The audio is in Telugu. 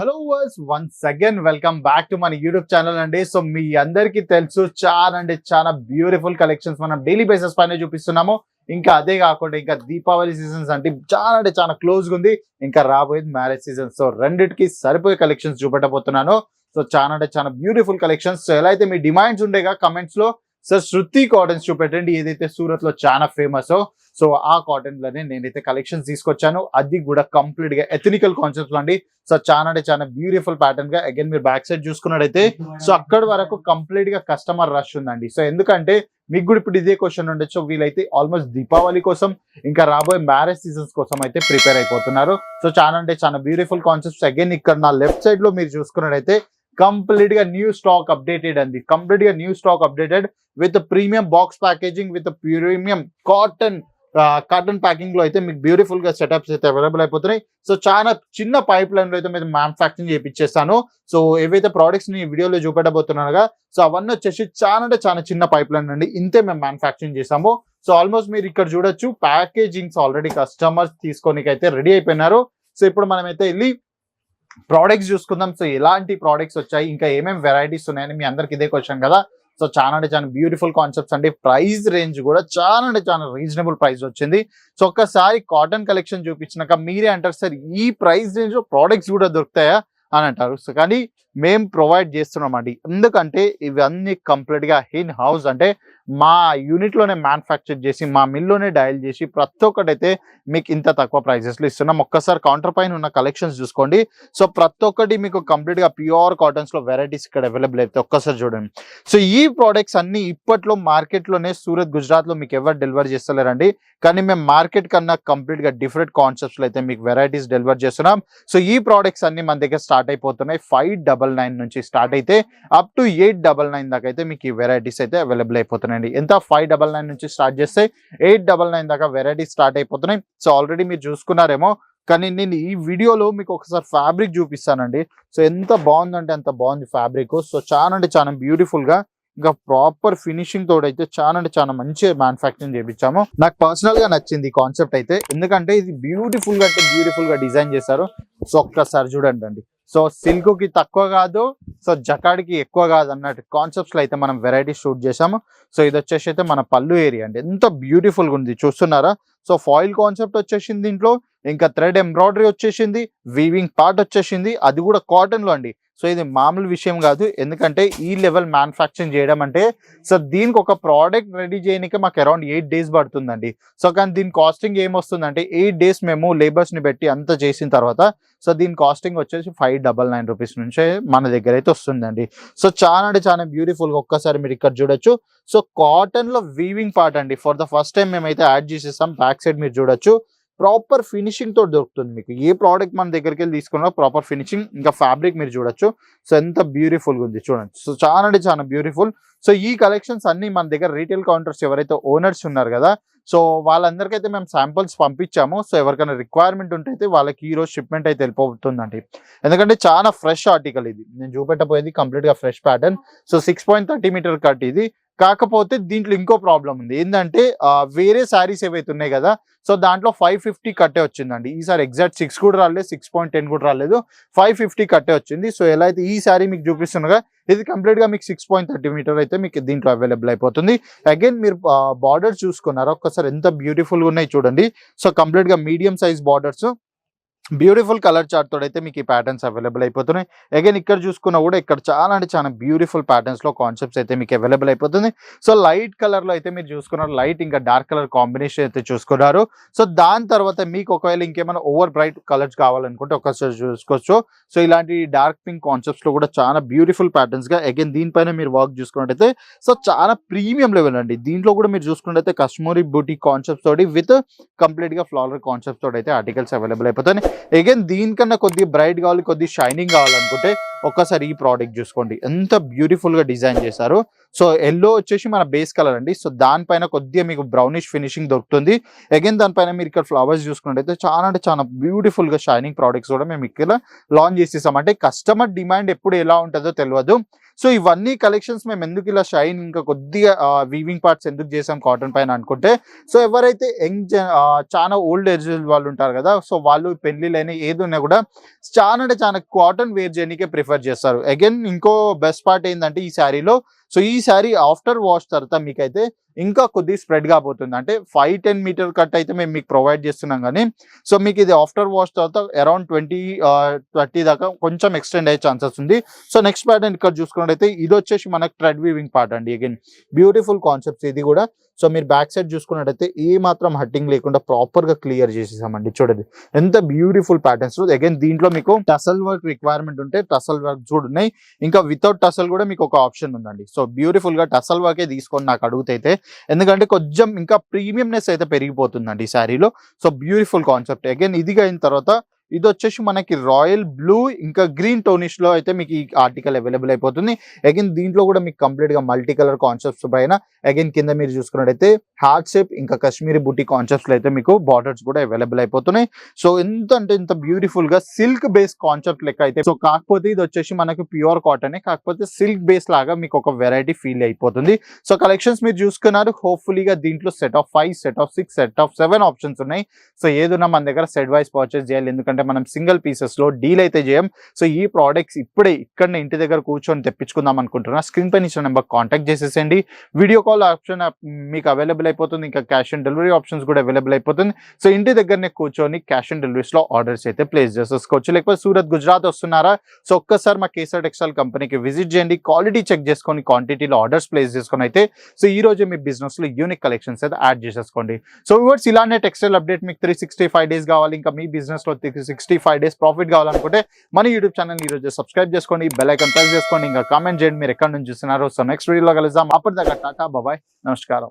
Hello viewers once again welcome back to మన యూట్యూబ్ ఛానల్ అండి. సో మీ అందరికీ తెలుసు చాలా అంటే చాలా బ్యూటిఫుల్ కలెక్షన్స్ మనం డైలీ బేసిస్ పైన చూపిస్తున్నాము. ఇంకా అదే కాకుండా ఇంకా దీపావళి సీజన్స్ అంటే చాలా అంటే చాలా క్లోజ్గా ఉంది. ఇంకా రాబోయేది మ్యారేజ్ సీజన్ సో రెండిటికి సరిపోయే కలెక్షన్స్ చూపెట్టబోతున్నాను. సో చాలా అంటే చాలా బ్యూటిఫుల్ కలెక్షన్స్ సో ఎలా అయితే మీ డిమాండ్స్ ఉండేగా కమెంట్స్లో సార్ శృతి కాటన్స్ చూపెట్టండి. ఏదైతే సూరత్లో చాలా ఫేమస్ సో ఆ కాటన్లోనే నేనైతే కలెక్షన్స్ తీసుకొచ్చాను. అది కూడా కంప్లీట్గా ఎథనికల్ కాన్సెప్ట్ అండి. సో చాలా అంటే చాలా బ్యూటిఫుల్ ప్యాటర్న్గా అగైన్ మీరు బ్యాక్ సైడ్ చూసుకున్నట్టయితే సో అక్కడి వరకు కంప్లీట్గా కస్టమర్ రష్ ఉందండి. సో ఎందుకంటే మీకు కూడా ఇప్పుడు ఇదే క్వశ్చన్ ఉండొచ్చు వీళ్ళైతే ఆల్మోస్ట్ దీపావళి కోసం ఇంకా రాబోయే మ్యారేజ్ సీజన్స్ కోసం అయితే ప్రిపేర్ అయిపోతున్నారు. సో చాలా అంటే చాలా బ్యూటిఫుల్ కాన్సెప్ట్స్ అగైన్ ఇక్కడ నా లెఫ్ట్ సైడ్లో మీరు చూసుకున్నట్టయితే కంప్లీట్గా న్యూ స్టాక్ అప్డేటెడ్ అండి. కంప్లీట్గా new stock updated with premium box packaging with premium cotton carton ప్యాకింగ్లో అయితే మీకు బ్యూటిఫుల్గా సెటప్స్ అయితే అవైలబుల్ అయిపోతున్నాయి. సో చాలా చిన్న పైప్ లైన్లో అయితే మీరు మ్యానుఫాక్చరింగ్ చేయించేస్తాను సో ఏవైతే ప్రోడక్ట్స్ని వీడియోలో చూపెట్టబోతున్నానుగా సో అవన్నీ వచ్చేసి చాలా అంటే చాలా చిన్న పైప్ లైన్ అండి ఇంతే మేము మ్యానుఫాక్చరింగ్ చేసాము సో ఆల్మోస్ట్ మీరు ఇక్కడ చూడొచ్చు ప్యాకేజింగ్స్ ఆల్రెడీ కస్టమర్స్ తీసుకోనికి అయితే రెడీ అయిపోయినారు. సో ఇప్పుడు మనమైతే వెళ్ళి ప్రోడక్ట్స్ చూసుకుందాం. సో ఎలాంటి ప్రోడక్ట్స్ వచ్చాయి ఇంకా ఏమేమి వెరైటీస్ ఉన్నాయని మీ అందరికి ఇదే క్వశ్చన్ కదా. సో చాలా అంటే చాలా బ్యూటిఫుల్ కాన్సెప్ట్స్ అండి. ప్రైస్ రేంజ్ కూడా చాలా అంటే చాలా రీజనబుల్ ప్రైస్ వచ్చింది. సో ఒక్కసారి కాటన్ కలెక్షన్ చూపించినాక మీరే అంటారు సార్ ఈ ప్రైస్ రేంజ్లో ప్రోడక్ట్స్ కూడా దొరుకుతాయా? అని అంటారు. సో కానీ మేము ప్రొవైడ్ చేస్తున్నాం అండి. ఎందుకంటే ఇవన్నీ కంప్లీట్గా ఇన్ హౌస్ అంటే మా యూనిట్లోనే మ్యానుఫ్యాక్చర్ చేసి మా మిల్లోనే డయల్ చేసి ప్రతి ఒక్కటి అయితే మీకు ఇంత తక్కువ ప్రైజెస్లో ఇస్తున్నాం. ఒక్కసారి కౌంటర్ పైన ఉన్న కలెక్షన్స్ చూసుకోండి. సో ప్రతి ఒక్కటి మీకు కంప్లీట్గా ప్యూర్ కాటన్స్లో వెరైటీస్ ఇక్కడ అవైలబుల్ అయితే ఒక్కసారి చూడండి. సో ఈ ప్రోడక్ట్స్ అన్ని ఇప్పట్లో మార్కెట్లోనే సూరత్ గుజరాత్లో మీకు ఎవరు డెలివర్ చేస్తలేరండి. కానీ మేము మార్కెట్ కన్నా కంప్లీట్గా డిఫరెంట్ కాన్సెప్ట్స్లో అయితే మీకు వెరైటీస్ డెలివర్ చేస్తున్నాం. సో ఈ ప్రోడక్ట్స్ అన్ని మన దగ్గర స్టార్ట్ అయిపోతున్నాయి. ఫైవ్ డబల్ నైన్ నుంచి స్టార్ట్ అయితే up to eight double nine దాకా అయితే మీకు ఈ వెరైటీస్ అయితే అవైలబుల్ అయిపోతున్నాయండి. ఎంత ఫైవ్ డబల్ నైన్ నుంచి స్టార్ట్ చేస్తే ఎయిట్ డబల్ నైన్ దాకా వెరైటీస్ స్టార్ట్ అయిపోతున్నాయి. సో ఆల్రెడీ మీరు చూసుకున్నారేమో కానీ నేను ఈ వీడియోలో మీకు ఒకసారి ఫ్యాబ్రిక్ చూపిస్తానండి. సో ఎంత బాగుందంటే అంత బాగుంది ఫ్యాబ్రిక్ సో చాలా అంటే చాలా బ్యూటిఫుల్గా ఇంకా ప్రాపర్ ఫినిషింగ్ తోడైతే చాలా అంటే చాలా మంచి మ్యానుఫ్యాక్చరింగ్ చేయించాము నాకు పర్సనల్గా నచ్చింది ఈ కాన్సెప్ట్ అయితే. ఎందుకంటే ఇది బ్యూటిఫుల్గా అంటే బ్యూటిఫుల్గా డిజైన్ చేశారు. సో ఒక్కసారి చూడండి అండి. సో సిల్క్కి తక్కువ కాదు సో జకాడ్కి ఎక్కువ కాదు అన్నట్టు కాన్సెప్ట్స్లో అయితే మనం వెరైటీ షూట్ చేసాము సో ఇది వచ్చేసి అయితే మన పళ్ళు ఏరియా అండి. ఎంత బ్యూటిఫుల్గా ఉంది చూస్తున్నారా? సో ఫాయిల్ కాన్సెప్ట్ వచ్చేసింది దీంట్లో ఇంకా థ్రెడ్ ఎంబ్రాయిడరీ వచ్చేసింది వీవింగ్ పార్ట్ వచ్చేసింది అది కూడా కాటన్లో అండి. సో ఇది మామూలు విషయం కాదు. ఎందుకంటే ఈ లెవెల్ మ్యానుఫ్యాక్చరింగ్ చేయడం అంటే సో దీనికి ఒక ప్రోడక్ట్ రెడీ చేయడానికి మాకు అరౌండ్ ఎయిట్ డేస్ పడుతుందండి. సో కానీ దీని కాస్టింగ్ ఏమొస్తుందంటే ఎయిట్ డేస్ మేము లేబర్స్ని పెట్టి అంతా చేసిన తర్వాత సో దీని కాస్టింగ్ వచ్చేసి ఫైవ్ డబల్ నైన్ రూపీస్ నుంచే మన దగ్గర అయితే వస్తుందండి. సో చాలా అంటే చాలా బ్యూటిఫుల్గా ఒక్కసారి మీరు ఇక్కడ చూడొచ్చు. సో కాటన్లో వీవింగ్ పార్ట్ అండి. ఫర్ ద ఫస్ట్ టైం మేమైతే యాడ్ చేసేస్తాం బ్యాక్ సైడ్ మీరు చూడొచ్చు. ప్రాపర్ ఫినిషింగ్తో దొరుకుతుంది మీకు. ఏ ప్రోడక్ట్ మన దగ్గరికి వెళ్ళి తీసుకున్నా ప్రాపర్ ఫినిషింగ్ ఇంకా ఫ్యాబ్రిక్ మీరు చూడొచ్చు. సో ఎంత బ్యూటిఫుల్గా ఉంది చూడండి. సో చాలా అంటే చాలా బ్యూటిఫుల్. సో ఈ కలెక్షన్స్ అన్ని మన దగ్గర రీటైల్ కౌంటర్స్ ఎవరైతే ఓనర్స్ ఉన్నారు కదా సో వాళ్ళందరికైతే మేము శాంపిల్స్ పంపించాము. సో ఎవరికైనా రిక్వైర్మెంట్ ఉంటే అయితే వాళ్ళకి ఈ రోజు షిప్మెంట్ అయితే వెళ్ళిపోతుందండి. ఎందుకంటే చాలా ఫ్రెష్ ఆర్టికల్ ఇది. నేను చూపెట్టబోయేది కంప్లీట్గా fresh pattern. So six point thirty meter cut ఇది. కాకపోతే దీంట్లో ఇంకో ప్రాబ్లం ఉంది. ఏంటంటే వేరే శారీస్ ఏవైతే ఉన్నాయి కదా సో దాంట్లో ఫైవ్ ఫిఫ్టీ కట్టే వచ్చిందండి. ఈసారి ఎగ్జాక్ట్ సిక్స్ కూడా రాలేదు సిక్స్ పాయింట్ టెన్ కూడా రాలేదు. ఫైవ్ ఫిఫ్టీ కట్టే వచ్చింది. సో ఎలా అయితే ఈ శారీ మీకు చూపిస్తుండగా ఇది కంప్లీట్గా మీకు సిక్స్ పాయింట్ థర్టీ మీటర్ అయితే మీకు దీంట్లో అవైలబుల్ అయిపోతుంది. అగైన్ మీరు బార్డర్ చూసుకున్నారా? ఒక్కసారి ఎంత బ్యూటిఫుల్గా ఉన్నాయి చూడండి. సో కంప్లీట్గా medium size borders beautiful colour chart తోడైతే అయితే మీకు ఈ ప్యాటర్న్స్ అవైలబుల్ అయిపోతున్నాయి. అగైన్ ఇక్కడ చూసుకున్నా కూడా ఇక్కడ చాలా అంటే చాలా బ్యూటిఫుల్ ప్యాటర్న్స్లో కాన్సెప్ట్స్ అయితే మీకు అవైలబుల్ అయిపోతుంది సో లైట్ కలర్లో అయితే మీరు చూసుకున్నారు లైట్ ఇంకా డార్క్ కలర్ కాంబినేషన్ అయితే చూసుకున్నారు. సో దాని తర్వాత మీకు ఒకవేళ ఇంకేమైనా ఓవర్ బ్రైట్ కలర్స్ కావాలనుకుంటే ఒకసారి చూసుకోవచ్చు. సో ఇలాంటి డార్క్ పింక్ కాన్సెప్ట్స్లో కూడా చాలా బ్యూటిఫుల్ ప్యాటర్న్స్గా అగైన్ దీనిపైన మీరు వర్క్ చూసుకున్నట్టయితే సో చాలా ప్రీమియం లెవెల్ అండి. దీంట్లో కూడా మీరు చూసుకున్నట్టయితే కశ్మీరీ బ్యూటీ కాన్సెప్ట్స్ తోటి విత్ కంప్లీట్గా ఫ్లవర్ కాన్సెప్ట్స్ తోటి అయితే ఆర్టికల్స్ అవైలబుల్ అయిపోతాయి అగైన్ దీనికన్నా కొద్దిగా బ్రైట్ కావాలి కొద్దిగా షైనింగ్ కావాలనుకుంటే ఒక్కసారి ఈ ప్రోడక్ట్ చూసుకోండి. ఎంత బ్యూటిఫుల్గా డిజైన్ చేశారు. సో ఎల్లో వచ్చేసి మన బేస్ కలర్ అండి. సో దానిపైన కొద్దిగా మీకు బ్రౌనిష్ ఫినిషింగ్ దొరుకుతుంది. అగైన్ దానిపైన మీరు ఇక్కడ ఫ్లవర్స్ చూసుకున్నట్టయితే చాలా అంటే చాలా బ్యూటిఫుల్గా షైనింగ్ ప్రోడక్ట్స్ కూడా మేము ఇక్కడ లాంచ్ చేసేసాం. అంటే కస్టమర్ డిమాండ్ ఎప్పుడు ఎలా ఉంటుందో తెలియదు. సో ఇవన్నీ కలెక్షన్స్ మేము ఎందుకు ఇలా షైన్ ఇంకా కొద్దిగా వీవింగ్ పార్ట్స్ ఎందుకు చేసాం కాటన్ పైన అనుకుంటే సో ఎవరైతే యంగ్ చాలా ఓల్డ్ ఏజ్ వాళ్ళు ఉంటారు కదా సో వాళ్ళు పెళ్ళిళ్ళని ఏదున్నా కూడా చాలా అంటే చాలా కాటన్ వేర్ చేయడానికే ప్రిఫర్ చేస్తారు. అగైన్ ఇంకో బెస్ట్ పార్ట్ ఏంటంటే ఈ శారీలో సో ఈ శారీ ఆఫ్టర్ వాష్ తర్వాత మీకైతే ఇంకా కొద్ది స్ప్రెడ్ కాబోతుంది. అంటే ఫైవ్ టెన్ మీటర్ కట్ అయితే మేము మీకు ప్రొవైడ్ చేస్తున్నాం కానీ సో మీకు ఇది ఆఫ్టర్ వాష్ తర్వాత అరౌండ్ ట్వంటీ థర్టీ దాకా కొంచెం ఎక్స్టెండ్ అయ్యే ఛాన్సెస్ ఉంది. సో నెక్స్ట్ ప్యాటర్న్ ఇక్కడ చూసుకున్నట్టయితే ఇది వచ్చేసి మనకు థ్రెడ్ వీవింగ్ పార్ట్ అండి. అగైన్ బ్యూటిఫుల్ కాన్సెప్ట్స్ ఇది కూడా. సో మీరు బ్యాక్ సైడ్ చూసుకున్నట్టయితే ఏ మాత్రం హట్టింగ్ లేకుండా ప్రాపర్గా క్లియర్ చేసేసామండి. చూడండి ఎంత బ్యూటిఫుల్ ప్యాటర్న్స్ అగైన్ దీంట్లో మీకు టసల్ వర్క్ రిక్వైర్మెంట్ ఉంటే టసల్ వర్క్ కూడా ఉన్నాయి. ఇంకా వితౌట్ టసల్ కూడా మీకు ఒక ఆప్షన్ ఉందండి. సో బ్యూటిఫుల్గా టసల్ వర్కే తీసుకొని నాకు అడుగుతైతే ఎందుకంటే కొంచెం ఇంకా ప్రీమియంనెస్ అయితే పెరిగిపోతుందండి ఈ శారీలో. సో బ్యూటిఫుల్ కాన్సెప్ట్ అగైన్ ఇది అయిన తర్వాత ఇది వచ్చేసి మనకి రాయల్ బ్లూ ఇంకా గ్రీన్ టోనిష్లో అయితే మీకు ఈ ఆర్టికల్ అవైలబుల్ అయిపోతుంది. అగైన్ దీంట్లో కూడా మీకు కంప్లీట్గా మల్టీ కలర్ కాన్సెప్ట్స్ పైన అగైన్ కింద మీరు చూసుకున్నట్టయితే హార్ట్ షేప్ ఇంకా కాశ్మీరీ బుట్టి కాన్సెప్ట్స్లో అయితే మీకు బార్డర్స్ కూడా అవైలబుల్ అయిపోతున్నాయి. సో ఎంత అంటే ఇంత బ్యూటిఫుల్గా సిల్క్ బేస్ కాన్సెప్ట్ లెక్క అయితే సో కాకపోతే ఇది వచ్చేసి మనకు ప్యూర్ కాటన్ కాకపోతే సిల్క్ బేస్ లాగా మీకు ఒక వెరైటీ ఫీల్ అయిపోతుంది. సో కలెక్షన్స్ మీరు చూసుకున్నారు. హోప్ఫుల్లీగా దీంట్లో set of five set of six set of seven options ఉన్నాయి. సో ఏదైనా మన దగ్గర సెట్ వైస్ పర్చేస్ చేయాలి. ఎందుకంటే మనం సింగిల్ పీసెస్లో డీల్ అయితే చేయం. సో ఈ ప్రోడక్ట్స్ ఇప్పుడే ఇక్కడ ఇంటి దగ్గర కూర్చొని తెప్పించుకుందాం అనుకుంటున్నా. స్క్రీన్ పైన ఇచ్చిన నెంబర్ కాంటాక్ట్ చేసేసేయండి. వీడియో కాల్ ఆప్షన్ మీకు అవైలబుల్ అయిపోతుంది. ఇంకా క్యాష్ ఆన్ డెలివరీ ఆప్షన్స్ కూడా అవైలబుల్ అయిపోతుంది. సో ఇంటి దగ్గరనే కూర్చొని క్యాష్ ఆన్ డెలివరీస్లో ఆర్డర్స్ అయితే ప్లేస్ చేసేసుకోవచ్చు. లేకపోతే సూరత్ గుజరాత్ వస్తున్నారా? సో ఒక్కసారి మా కేసర్ టెక్స్టైల్ కంపెనీకి విజిట్ చేయండి. క్వాలిటీ చెక్ చేసుకొని క్వాంటిటీలో ఆర్డర్స్ ప్లేస్ చేసుకొని అయితే సో ఈ రోజు మీ బిజినెస్లో యూనిక్ కలెక్షన్స్ అయితే యాడ్ చేసేసుకోండి. సో ఇవర్స్ ఇలానే టెక్స్టైల్ అప్డేట్ మీకు త్రీ సిక్స్టీ ఫైవ్ డేస్ కావాలి. ఇంకా మీ బిజినెస్లో సిక్స్టీ ఫైవ్ డేస్ ప్రాఫిట్ కావాలనుకుంటే మన యూట్యూబ్ ఛానల్ ఈ రోజు సబ్స్క్రైబ్ చేసుకోండి. బెల్ ఐకాన్ ప్రెస్ చేసుకోండి. ఇంకా కామెంట్ చేయండి. మీరు ఎక్కడ నుంచి చూస్తున్నారు. సో నెక్స్ట్ వీడియోలో కలుద్దాం. అప్పటిదాకా టాటా బాబాయ్ నమస్కారం.